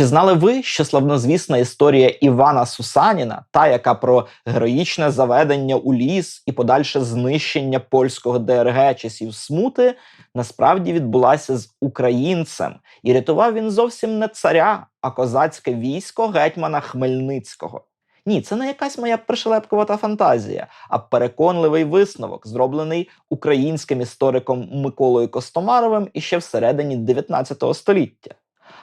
Чи знали ви, що славнозвісна історія Івана Сусаніна, та яка про героїчне заведення у ліс і подальше знищення польського ДРГ часів смути, насправді відбулася з українцем, і рятував він зовсім не царя, а козацьке військо гетьмана Хмельницького? Ні, це не якась моя пришелепкувата фантазія, а переконливий висновок, зроблений українським істориком Миколою Костомаровим іще всередині 19 століття.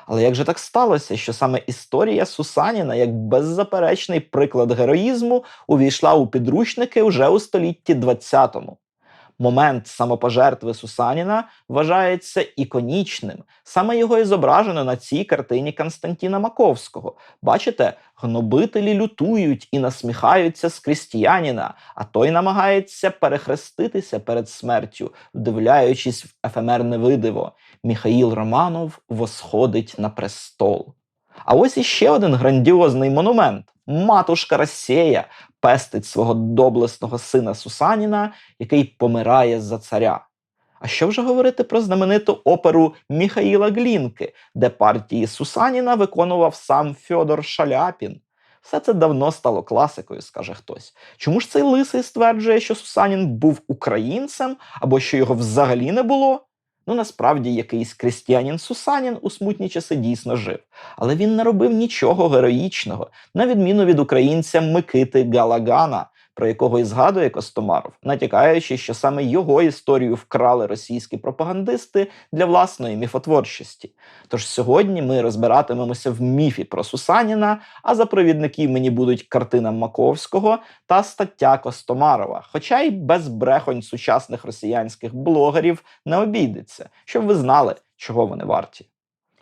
Але як же так сталося, що саме історія Сусаніна, як беззаперечний приклад героїзму, увійшла у підручники вже у столітті 20-му? Момент самопожертви Сусаніна вважається іконічним. Саме його і зображено на цій картині Константіна Маковського. Бачите, гнобителі лютують і насміхаються з крістіяніна, а той намагається перехреститися перед смертю, вдивляючись в ефемерне видиво. Міхаїл Романов восходить на престол. А ось іще один грандіозний монумент. Матушка Росія пестить свого доблесного сина Сусаніна, який помирає за царя. А що вже говорити про знамениту оперу Міхаїла Глінки, де партії Сусаніна виконував сам Фьодор Шаляпін? Все це давно стало класикою, скаже хтось. Чому ж цей лисий стверджує, що Сусанін був українцем або що його взагалі не було? Ну, насправді, якийсь крістіанін Сусанін у смутні часи дійсно жив, але він не робив нічого героїчного, на відміну від українця Микити Галагана, про якого і згадує Костомаров, натякаючи, що саме його історію вкрали російські пропагандисти для власної міфотворчості. Тож сьогодні ми розбиратимемося в міфі про Сусаніна, а за провідників мені будуть картина Маковського та стаття Костомарова, хоча й без брехонь сучасних росіянських блогерів не обійдеться, щоб ви знали, чого вони варті.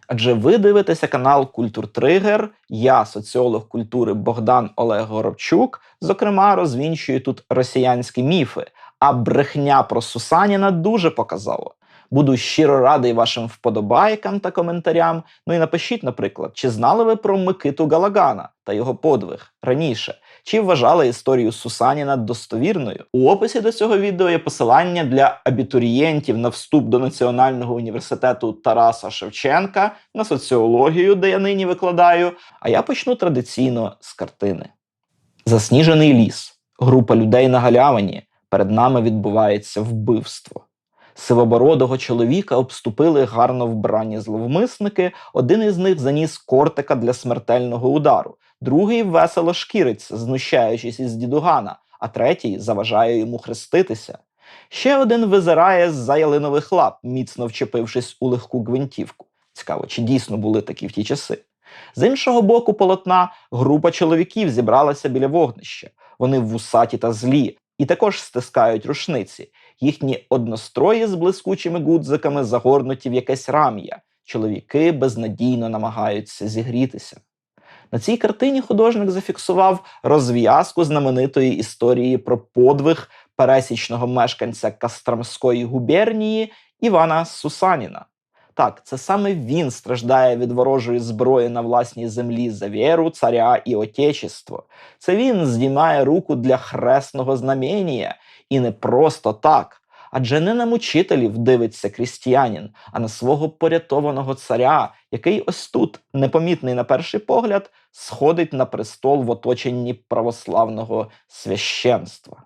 Адже ви дивитеся канал Культур Тригер. Я, соціолог культури Богдан Олег Горобчук, зокрема, розвінчую тут росіянські міфи, а брехня про Сусаніна дуже показово. Буду щиро радий вашим вподобайкам та коментарям. Ну і напишіть, наприклад, чи знали ви про Микиту Галагана та його подвиг раніше? Чи вважали історію Сусаніна достовірною? У описі до цього відео є посилання для абітурієнтів на вступ до Національного університету Тараса Шевченка на соціологію, де я нині викладаю. А я почну традиційно з картини. Засніжений ліс, група людей на галявині. Перед нами відбувається вбивство. Сивобородого чоловіка обступили гарно вбрані зловмисники. Один із них заніс кортика для смертельного удару, другий весело шкіриться, знущаючись із дідугана, а третій заважає йому хреститися. Ще один визирає з за ялинових лап, міцно вчепившись у легку гвинтівку. Цікаво, чи дійсно були такі в ті часи. З іншого боку полотна група чоловіків зібралася біля вогнища. Вони вусаті та злі, і також стискають рушниці. Їхні однострої з блискучими гудзиками загорнуті в якесь рам'я. Чоловіки безнадійно намагаються зігрітися. На цій картині художник зафіксував розв'язку знаменитої історії про подвиг пересічного мешканця Кастромської губернії Івана Сусаніна. Так, це саме він страждає від ворожої зброї на власній землі за віру, царя і отечество. Це він здіймає руку для хресного знамення, і не просто так. Адже не на мучителів дивиться крістіянін, а на свого порятованого царя, який ось тут, непомітний на перший погляд, сходить на престол в оточенні православного священства.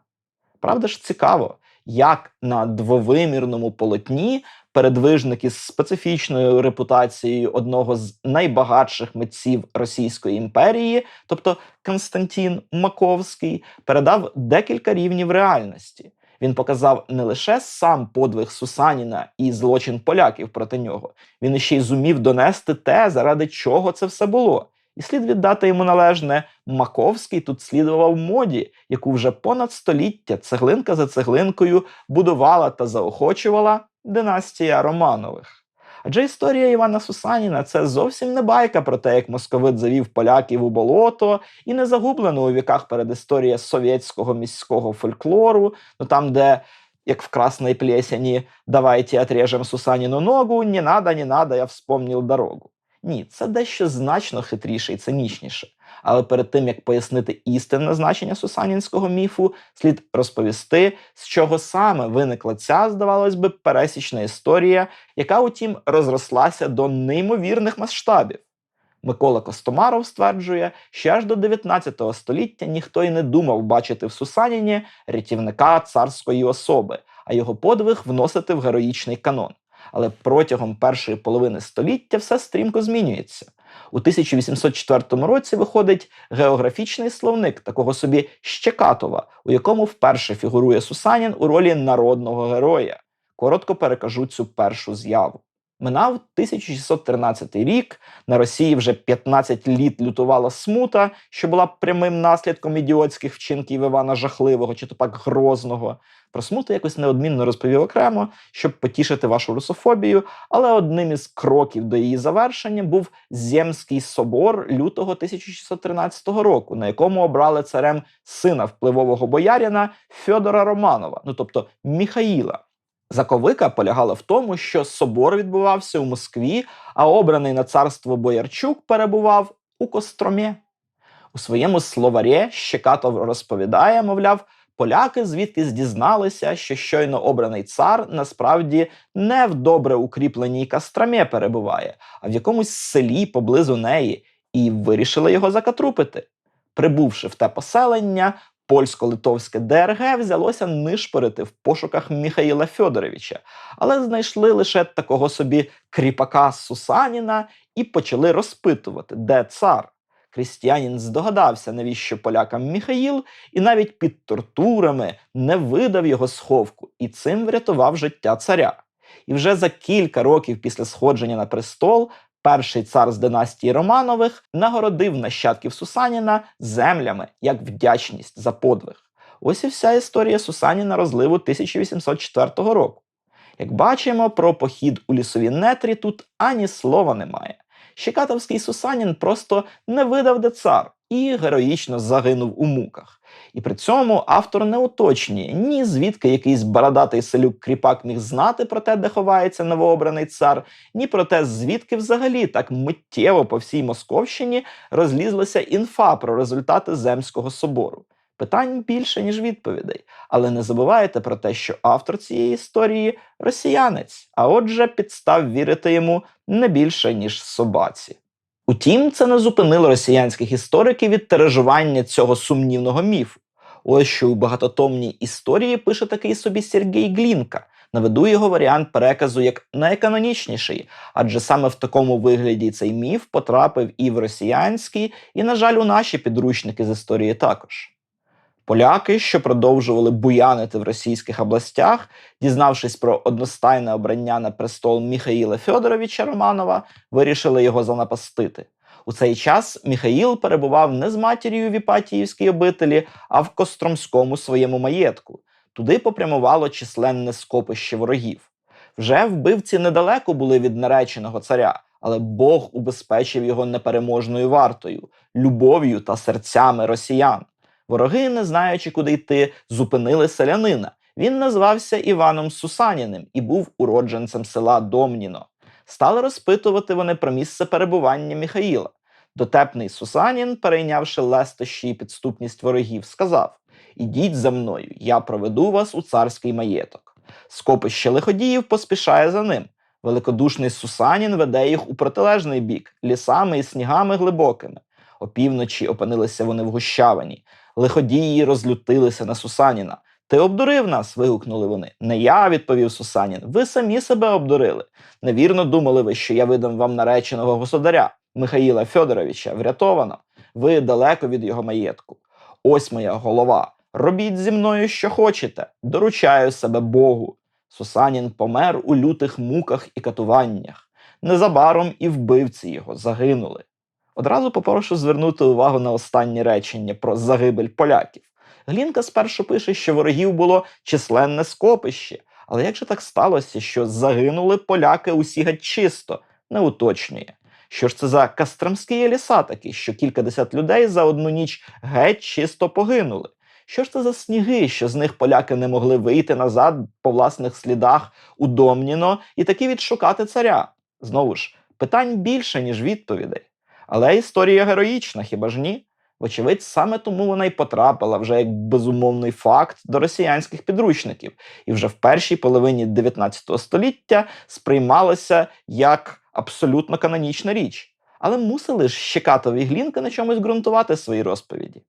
Правда ж цікаво, як на двовимірному полотні передвижник із специфічною репутацією одного з найбагатших митців Російської імперії, тобто Константин Маковський, передав декілька рівнів реальності. Він показав не лише сам подвиг Сусаніна і злочин поляків проти нього, він іще й зумів донести те, заради чого це все було. І слід віддати йому належне, Маковський тут слідував моді, яку вже понад століття цеглинка за цеглинкою будувала та заохочувала династія Романових. Адже історія Івана Сусаніна це зовсім не байка про те, як московит завів поляків у болото, і не загублена у віках передісторія совєтського міського фольклору, ну там, де, як в Красной Плесені, давайте отрежем Сусаніну ногу, не надо, не надо, я вспомнив дорогу. Ні, це дещо значно хитріше і цинічніше. Але перед тим як пояснити істинне значення сусанінського міфу, слід розповісти, з чого саме виникла ця, здавалось би, пересічна історія, яка, утім, розрослася до неймовірних масштабів. Микола Костомаров стверджує, що аж до 19 століття ніхто й не думав бачити в Сусаніні рятівника царської особи, а його подвиг вносити в героїчний канон. Але протягом першої половини століття все стрімко змінюється. У 1804 році виходить географічний словник такого собі Щекатова, у якому вперше фігурує Сусанін у ролі народного героя. Коротко перекажу цю першу з'яву. Минав 1613 рік. На Росії вже 15 літ лютувала смута, що була прямим наслідком ідіотських вчинків Івана Жахливого чи то пак Грозного. Про смуту якось неодмінно розповів окремо, щоб потішити вашу русофобію. Але одним із кроків до її завершення був Земський собор лютого 1613 року, на якому обрали царем сина впливового боярина Фьодора Романова, ну тобто Міхаїла. Заковика полягала в тому, що собор відбувався у Москві, а обраний на царство Боярчук перебував у Костромі. У своєму словарі Щекатов розповідає, мовляв, поляки звідки дізналися, що щойно обраний цар насправді не в добре укріпленій Костромі перебуває, а в якомусь селі поблизу неї, і вирішили його закатрупити. Прибувши в те поселення, польсько-литовське ДРГ взялося нишпорити в пошуках Міхаїла Фьодоровича, але знайшли лише такого собі кріпака Сусаніна і почали розпитувати, де цар. Крістіанін здогадався, навіщо полякам Міхаїл, і навіть під тортурами не видав його сховку, і цим врятував життя царя. І вже за кілька років після сходження на престол перший цар з династії Романових нагородив нащадків Сусаніна землями як вдячність за подвиг. Ось і вся історія Сусаніна розливу 1804 року. Як бачимо, про похід у лісові нетрі тут ані слова немає. Щекатовський Сусанін просто не видав де цар і героїчно загинув у муках. І при цьому автор не уточнює ні звідки якийсь бородатий селюк кріпак міг знати про те, де ховається новообраний цар, ні про те, звідки взагалі так миттєво по всій Московщині розлізлася інфа про результати Земського собору. Питань більше, ніж відповідей. Але не забувайте про те, що автор цієї історії росіянець, а отже, підстав вірити йому не більше, ніж собаці. Утім, це не зупинило росіянських істориків від тиражування цього сумнівного міфу. Ось що у багатотомній історії пише такий собі Сергій Глінка. Наведу його варіант переказу як найканонічніший, адже саме в такому вигляді цей міф потрапив і в росіянський, і, на жаль, у наші підручники з історії також. Поляки, що продовжували буянити в російських областях, дізнавшись про одностайне обрання на престол Міхаїла Фьодоровича Романова, вирішили його занапастити. У цей час Міхаїл перебував не з матір'ю в Іпатіївській обителі, а в Костромському своєму маєтку. Туди попрямувало численне скопище ворогів. Вже вбивці недалеко були від нареченого царя, але Бог убезпечив його непереможною вартою, любов'ю та серцями росіян. Вороги, не знаючи, куди йти, зупинили селянина. Він назвався Іваном Сусаніним і був уродженцем села Домніно. Стали розпитувати вони про місце перебування Міхаїла. Дотепний Сусанін, перейнявши лестощі і підступність ворогів, сказав: Ідіть за мною, я проведу вас у царський маєток. Скопище лиходіїв поспішає за ним. Великодушний Сусанін веде їх у протилежний бік, лісами і снігами глибокими. Опівночі опинилися вони в гущавині. Лиходії розлютилися на Сусаніна. Ти обдурив нас. вигукнули вони. Не я, відповів Сусанін. Ви самі себе обдурили. Невірно думали ви, що я видам вам нареченого государя Михаїла Федоровича. Врятовано. Ви далеко від його маєтку. Ось моя голова. Робіть зі мною, що хочете. Доручаю себе Богу. Сусанін помер у лютих муках і катуваннях. Незабаром і вбивці його загинули. Одразу попрошу звернути увагу на останнє речення про загибель поляків. Глінка спершу пише, що ворогів було численне скопище, але як же так сталося, що загинули поляки усі геть чисто, не уточнює. Що ж це за кастромські ліса такі, що кількадесят людей за одну ніч геть чисто погинули? Що ж це за сніги, що з них поляки не могли вийти назад по власних слідах у Домніно і таки відшукати царя? Знову ж, питань більше, ніж відповідей. Але історія героїчна, хіба ж ні? Вочевидь, саме тому вона й потрапила вже як безумовний факт до росіянських підручників, і вже в першій половині 19 століття сприймалася як абсолютно канонічна річ. Але мусили ж Щекатові глінки на чомусь ґрунтувати свої розповіді.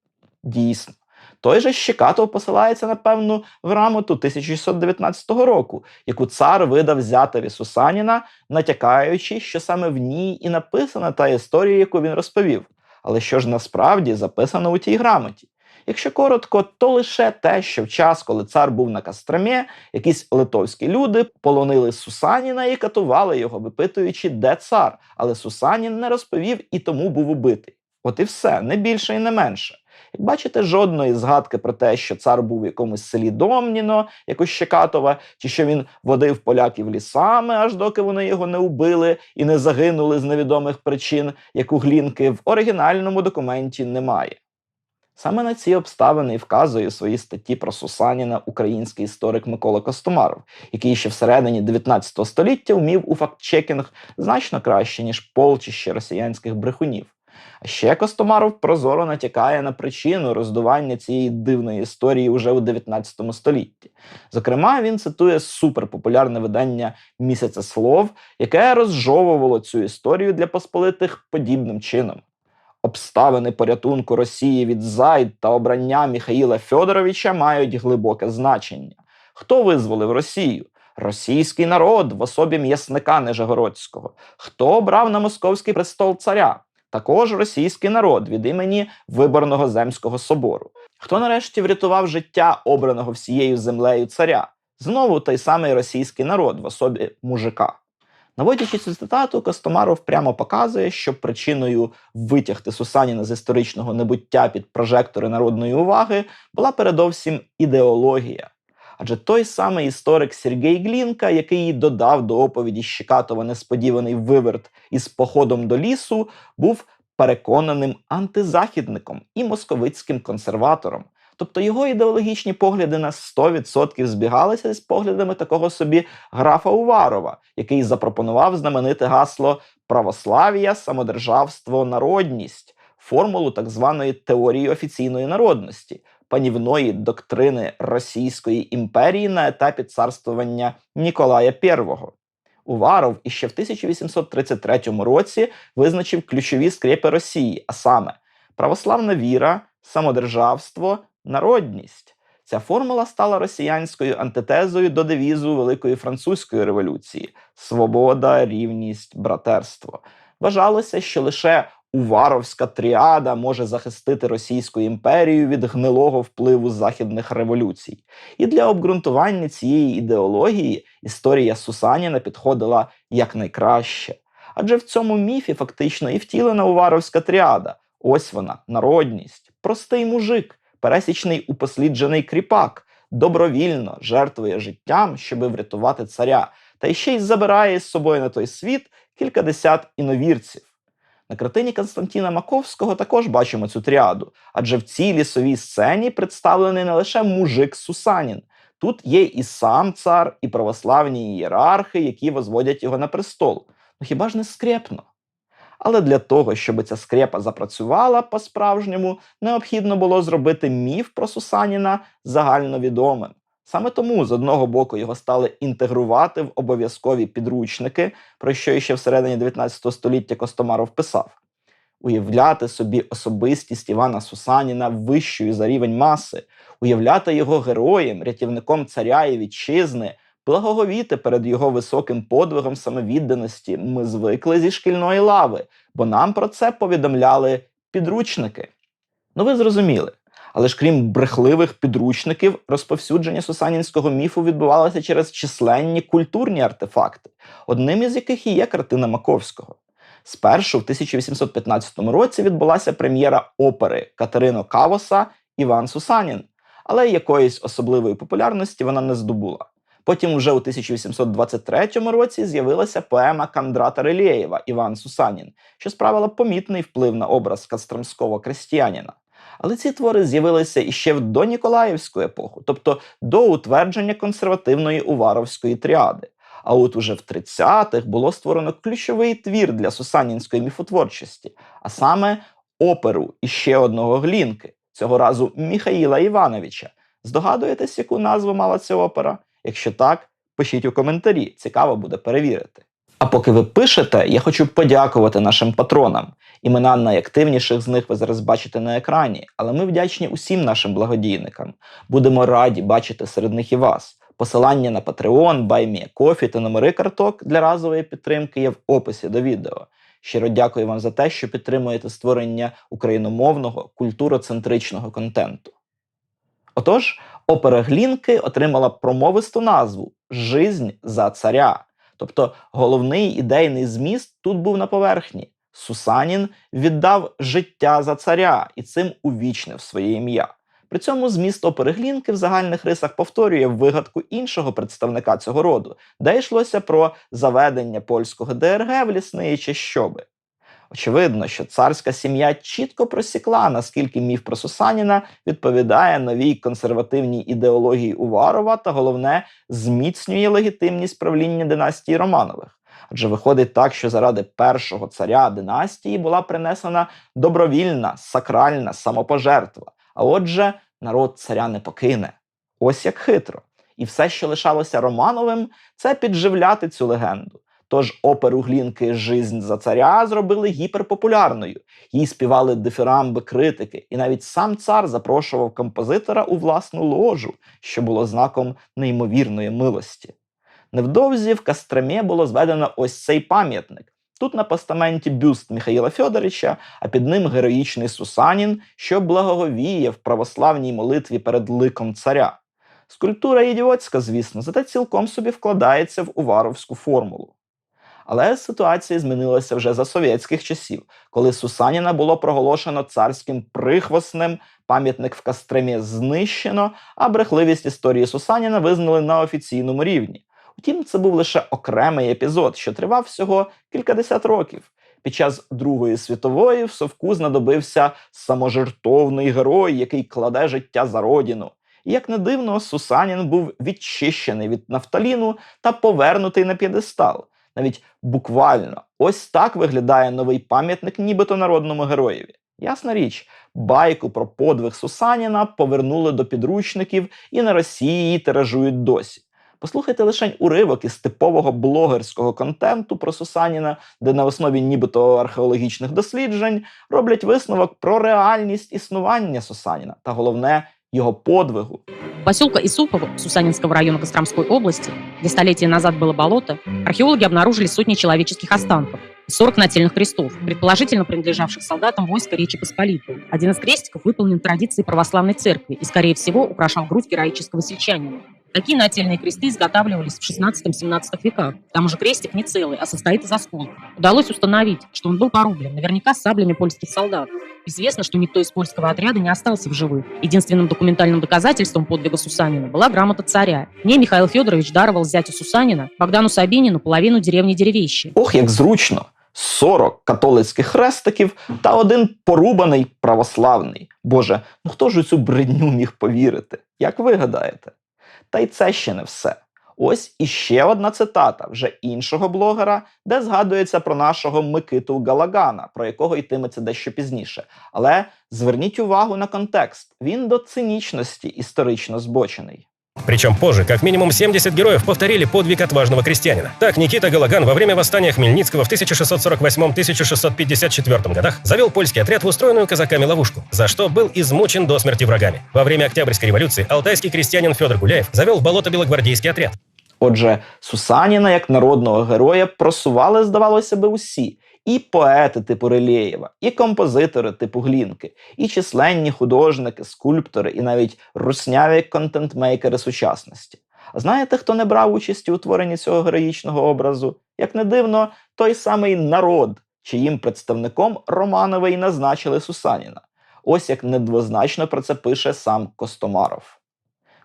Дійсно, той же Щекатов посилається на певну грамоту 1619 року, яку цар видав зятеві Сусаніна, натякаючи, що саме в ній і написана та історія, яку він розповів. Але що ж насправді записано у тій грамоті? Якщо коротко, то лише те, що в час, коли цар був на Кастромі, якісь литовські люди полонили Сусаніна і катували його, випитуючи, де цар. Але Сусанін не розповів і тому був убитий. От і все, не більше і не менше. Як бачите, жодної згадки про те, що цар був якомусь селі Домніно, як у Щекатова, чи що він водив поляків лісами, аж доки вони його не убили і не загинули з невідомих причин, як у Глінки, в оригінальному документі немає. Саме на ці обставини і вказує у своїй статті про Сусаніна український історик Микола Костомаров, який ще всередині 19 століття вмів у фактчекінг значно краще, ніж полчище росіянських брехунів. А ще Костомаров прозоро натякає на причину роздування цієї дивної історії уже у 19 столітті. Зокрема, він цитує суперпопулярне видання Місяця слов, яке розжовувало цю історію для посполитих подібним чином. Обставини порятунку Росії від зайд та обрання Міхаїла Фьодоровича мають глибоке значення. Хто визволив Росію? Російський народ в особі м'ясника Нижегородського. Хто обрав на московський престол царя? Також російський народ від імені Виборного земського собору. Хто нарешті врятував життя обраного всією землею царя? Знову той самий російський народ в особі мужика. Наводячи цю цитату, Костомаров прямо показує, що причиною витягти Сусаніна з історичного небуття під прожектори народної уваги була передовсім ідеологія. Адже той самий історик Сергій Глінка, який додав до оповіді Щекатова несподіваний виверт із походом до лісу, був переконаним антизахідником і московицьким консерватором. Тобто його ідеологічні погляди на 100% збігалися з поглядами такого собі графа Уварова, який запропонував знамените гасло православ'я, самодержавство, народність, формулу так званої теорії офіційної народності, панівної доктрини Російської імперії на етапі царствування Ніколая I. Уваров іще в 1833 році визначив ключові скрепи Росії, а саме православна віра, самодержавство, народність. Ця формула стала росіянською антитезою до девізу Великої французької революції свобода, рівність, братерство. Вважалося, що лише Уваровська тріада може захистити Російську імперію від гнилого впливу західних революцій. І для обґрунтування цієї ідеології історія Сусаніна підходила якнайкраще. Адже в цьому міфі фактично і втілена Уваровська тріада. Ось вона, народність, простий мужик, пересічний упосліджений кріпак, добровільно жертвує життям, щоби врятувати царя, та ще й забирає з собою на той світ кількадесят іновірців. На картині Константіна Маковського також бачимо цю тріаду, адже в цій лісовій сцені представлений не лише мужик Сусанін. Тут є і сам цар, і православні ієрархи, які возводять його на престол. Ну хіба ж не скрепно? Але для того, щоб ця скрепа запрацювала по-справжньому, необхідно було зробити міф про Сусаніна загальновідомим. Саме тому з одного боку його стали інтегрувати в обов'язкові підручники, про що ще всередині 19 століття Костомаров писав. Уявляти собі особистість Івана Сусаніна вищою за рівень маси, уявляти його героєм, рятівником царя і вітчизни, благоговіти перед його високим подвигом самовідданості ми звикли зі шкільної лави, бо нам про це повідомляли підручники. Ну ви зрозуміли. Але ж крім брехливих підручників, розповсюдження сусанінського міфу відбувалося через численні культурні артефакти, одним із яких і є картина Маковського. Спершу, в 1815 році, відбулася прем'єра опери Катерино Кавоса Іван Сусанін, але якоїсь особливої популярності вона не здобула. Потім, вже у 1823 році, з'явилася поема Кандрата Релєєва Іван Сусанін, що справила помітний вплив на образ кастромського крестьянина. Але ці твори з'явилися іще в доніколаївську епоху, тобто до утвердження консервативної Уваровської тріади. А от уже в 30-х було створено ключовий твір для сусанінської міфотворчості, а саме оперу іще одного глінки, цього разу Міхаїла Івановича. Здогадуєтесь, яку назву мала ця опера? Якщо так, пишіть у коментарі, цікаво буде перевірити. А поки ви пишете, я хочу подякувати нашим патронам. Імена найактивніших з них ви зараз бачите на екрані, але ми вдячні усім нашим благодійникам. Будемо раді бачити серед них і вас. Посилання на Patreon, BuyMeACoffee та номери карток для разової підтримки є в описі до відео. Щиро дякую вам за те, що підтримуєте створення україномовного культуроцентричного контенту. Отож, опера Глінки отримала промовисту назву Жизнь за царя. Тобто головний ідейний зміст тут був на поверхні. Сусанін віддав життя за царя і цим увічнив своє ім'я. При цьому зміст опереглінки в загальних рисах повторює вигадку іншого представника цього роду, де йшлося про заведення польського ДРГ в лісниї чи щоби. Очевидно, що царська сім'я чітко просікла, наскільки міф про Сусаніна відповідає новій консервативній ідеології Уварова та головне зміцнює легітимність правління династії Романових. Адже виходить так, що заради першого царя династії була принесена добровільна сакральна самопожертва. А отже, народ царя не покине. Ось як хитро. І все, що лишалося Романовим, це підживляти цю легенду. Тож оперу Глінки Жизнь за царя зробили гіперпопулярною. Їй співали дифірамби критики, і навіть сам цар запрошував композитора у власну ложу, що було знаком неймовірної милості. Невдовзі в Кастремі було зведено ось цей пам'ятник. Тут на постаменті бюст Михаїла Фьодоровича, а під ним героїчний Сусанін, що благоговіє в православній молитві перед ликом царя. Скульптура ідіотська, звісно, зате цілком собі вкладається в Уваровську формулу. Але ситуація змінилася вже за совєтських часів, коли Сусаніна було проголошено царським прихвосним, пам'ятник в Кастремі знищено, а брехливість історії Сусаніна визнали на офіційному рівні. Втім, це був лише окремий епізод, що тривав всього кількадесят років. Під час Другої світової в Совку знадобився саможертовний герой, який кладе життя за родину. І як не дивно, Сусанін був відчищений від нафталіну та повернутий на п'єдестал. Навіть буквально ось так виглядає новий пам'ятник, нібито народному героєві. Ясна річ, байку про подвиг Сусаніна повернули до підручників і на Росії її тиражують досі. Послухайте лише уривок із типового блогерського контенту про Сусаніна, де на основі нібито археологічних досліджень роблять висновок про реальність існування Сусаніна та головне його подвигу. Поселка Исупово Сусанинского района Костромской области, где столетия назад было болото, археологи обнаружили сотни человеческих останков и 40 нательных крестов, предположительно принадлежавших солдатам войска Речи Посполитой. Один из крестиков выполнен в традиции православной церкви и, скорее всего, украшал грудь героического сельчанина. Такие нательные кресты изготавливались в 16-17 веках. Там уже крестик не целый, а состоит из осколков. Удалось установить, что он был порублен, наверняка саблями польских солдат. Известно, что никто из польского отряда не остался в живых. Единственным документальным доказательством подвига Сусанина была грамота царя. Не Михаил Федорович даровал зятю Сусанина, Богдану Сабинину, половину деревни Деревище. Ох, як зручно! 40 католицьких хрестиків та один порубаний православний. Боже, ну хто ж у цю бредню міг повірити? Як ви гадаєте? Та й це ще не все. Ось іще одна цитата вже іншого блогера, де згадується про нашого Микиту Галагана, про якого йтиметься дещо пізніше. Але зверніть увагу на контекст: він до цинічності історично збочений. Причем позже, как минимум 70 героев повторили подвиг отважного крестьянина. Так Никита Галаган во время восстания Хмельницкого в 1648-1654 годах завел польский отряд в устроенную казаками ловушку, за что был измучен до смерти врагами. Во время Октябрьской революции алтайский крестьянин Федор Гуляев завел в болото белогвардейский отряд. Отже, Сусаніна як народного героя просували, здавалося би, усі. І поети типу Релєєва, і композитори типу Глінки, і численні художники, скульптори, і навіть русняві контентмейкери сучасності. А знаєте, хто не брав участі у творенні цього героїчного образу? Як не дивно, той самий народ, чиїм представником Романови й назначили Сусаніна. Ось як недвозначно про це пише сам Костомаров.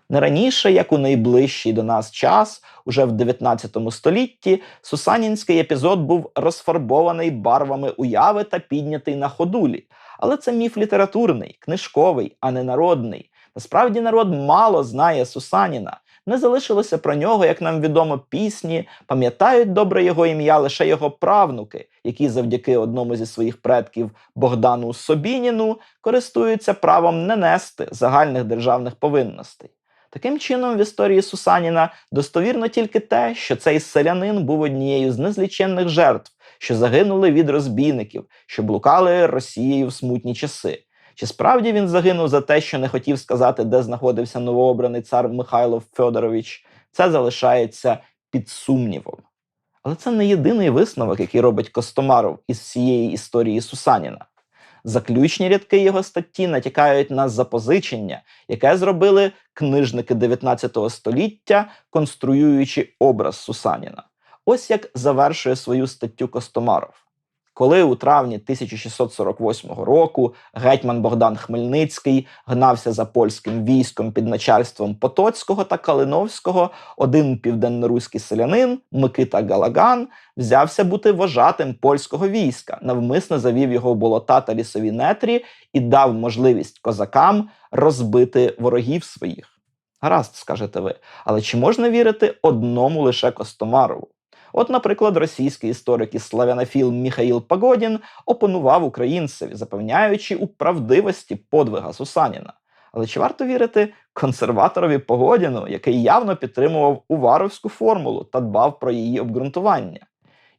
Не раніше, як у найближчий до нас час, уже в 19 столітті, Сусанінський епізод був розфарбований барвами уяви та піднятий на ходулі. Але це міф літературний, книжковий, а не народний. Насправді народ мало знає Сусаніна. Не залишилося про нього, як нам відомо, пісні, пам'ятають добре його ім'я лише його правнуки, які завдяки одному зі своїх предків Богдану Собініну користуються правом не нести загальних державних повинностей. Таким чином, в історії Сусаніна достовірно тільки те, що цей селянин був однією з незліченних жертв, що загинули від розбійників, що блукали Росією в смутні часи. Чи справді він загинув за те, що не хотів сказати, де знаходився новообраний цар Михайло Федорович, це залишається під сумнівом. Але це не єдиний висновок, який робить Костомаров із всієї історії Сусаніна. Заключні рядки його статті натякають на запозичення, яке зробили книжники 19 століття, конструюючи образ Сусаніна. Ось як завершує свою статтю Костомаров. Коли у травні 1648 року гетьман Богдан Хмельницький гнався за польським військом під начальством Потоцького та Калиновського, один південноруський селянин Микита Галаган взявся бути вожатим польського війська, навмисно завів його в болота та лісові нетрі і дав можливість козакам розбити ворогів своїх. Гаразд, скажете ви, але чи можна вірити одному лише Костомарову? От, наприклад, російський історик і славянофіл Міхаїл Погодін опонував українцеві, запевняючи у правдивості подвига Сусаніна. Але чи варто вірити консерваторові Погодіну, який явно підтримував Уваровську формулу та дбав про її обґрунтування?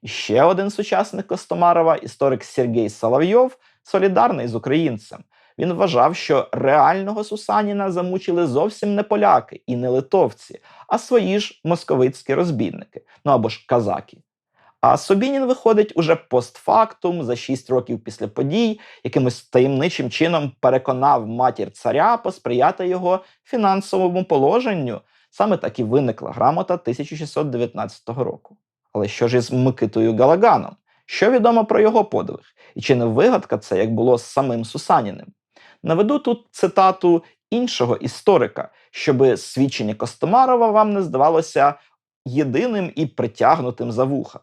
Ще один сучасник Костомарова, історик Сергій Соловйов, солідарний з українцем. Він вважав, що реального Сусаніна замучили зовсім не поляки і не литовці, а свої ж московицькі розбійники, ну або ж казаки. А Собінін виходить уже постфактум за шість років після подій, якимось таємничим чином переконав матір царя посприяти його фінансовому положенню. Саме так і виникла грамота 1619 року. Але що ж із Микитою Галаганом? Що відомо про його подвиг? І чи не вигадка це, як було з самим Сусаніним? Наведу тут цитату іншого історика, щоби свідчення Костомарова вам не здавалося єдиним і притягнутим за вуха.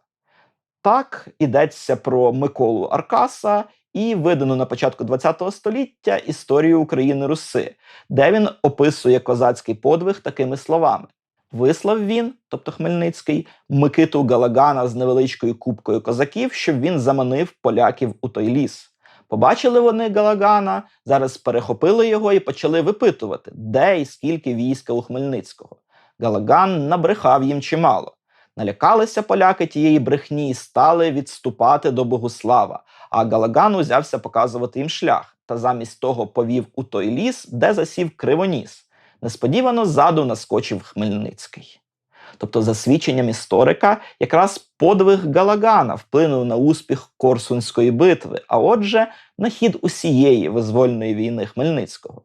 Так йдеться про Миколу Аркаса і видану на початку ХХ століття історію України Руси, де він описує козацький подвиг такими словами: Вислав він, тобто Хмельницький, Микиту Галагана з невеличкою купкою козаків, щоб він заманив поляків у той ліс. Побачили вони Галагана, зараз перехопили його і почали випитувати, де і скільки війська у Хмельницького. Галаган набрехав їм чимало. Налякалися поляки тієї брехні і стали відступати до Богуслава, а Галаган узявся показувати їм шлях та замість того повів у той ліс, де засів кривоніс. Несподівано ззаду наскочив Хмельницький. Тобто, за свідченням історика, якраз подвиг Галагана вплинув на успіх Корсунської битви, а отже, на хід усієї визвольної війни Хмельницького.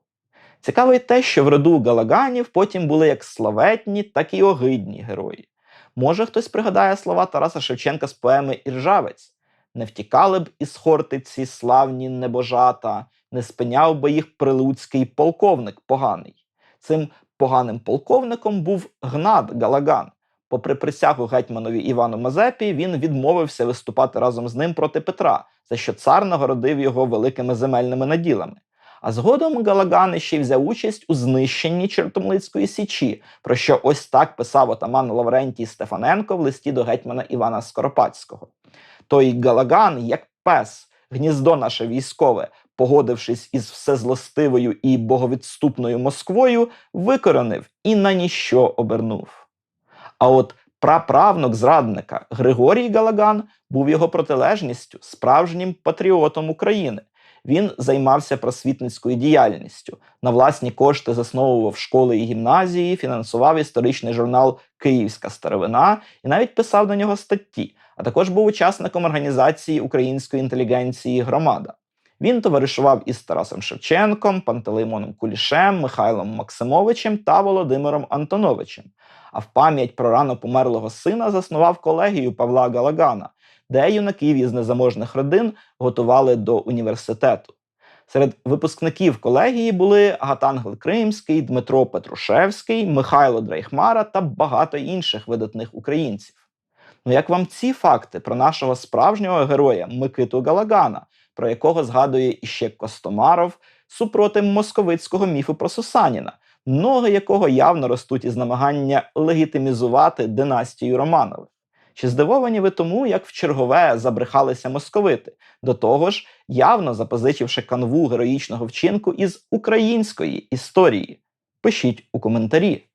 Цікаво й те, що в роду Галаганів потім були як славетні, так і огидні герої. Може, хтось пригадає слова Тараса Шевченка з поеми Іржавець не втікали б із Хортиці славні небожата, не спиняв би їх прилуцький полковник поганий. Цим поганим полковником був Гнат Галаган. Попри присягу гетьманові Івану Мазепі, він відмовився виступати разом з ним проти Петра, за що цар нагородив його великими земельними наділами. А згодом Галаган ще й взяв участь у знищенні Чортомлицької січі, про що ось так писав отаман Лаврентій Стефаненко в листі до гетьмана Івана Скоропадського. Той Галаган, як пес, гніздо наше військове, погодившись із всезлостивою і боговідступною Москвою, викоронив і на ніщо обернув. А от праправнук зрадника Григорій Галаган був його протилежністю, справжнім патріотом України. Він займався просвітницькою діяльністю, на власні кошти засновував школи і гімназії, фінансував історичний журнал Київська старовина і навіть писав на нього статті, а також був учасником організації української інтелігенції Громада. Він товаришував із Тарасом Шевченком, Пантелеймоном Кулішем, Михайлом Максимовичем та Володимиром Антоновичем. А в пам'ять про рано померлого сина заснував колегію Павла Галагана, де юнаків із незаможних родин готували до університету. Серед випускників колегії були Гатангел Кримський, Дмитро Петрушевський, Михайло Дрейхмара та багато інших видатних українців. Ну як вам ці факти про нашого справжнього героя Микиту Галагана, про якого згадує іще Костомаров, супротив московицького міфу про Сусаніна, ноги якого явно ростуть із намагання легітимізувати династію Романових? Чи здивовані ви тому, як в чергове забрехалися московити, до того ж, явно запозичивши канву героїчного вчинку із української історії? Пишіть у коментарі.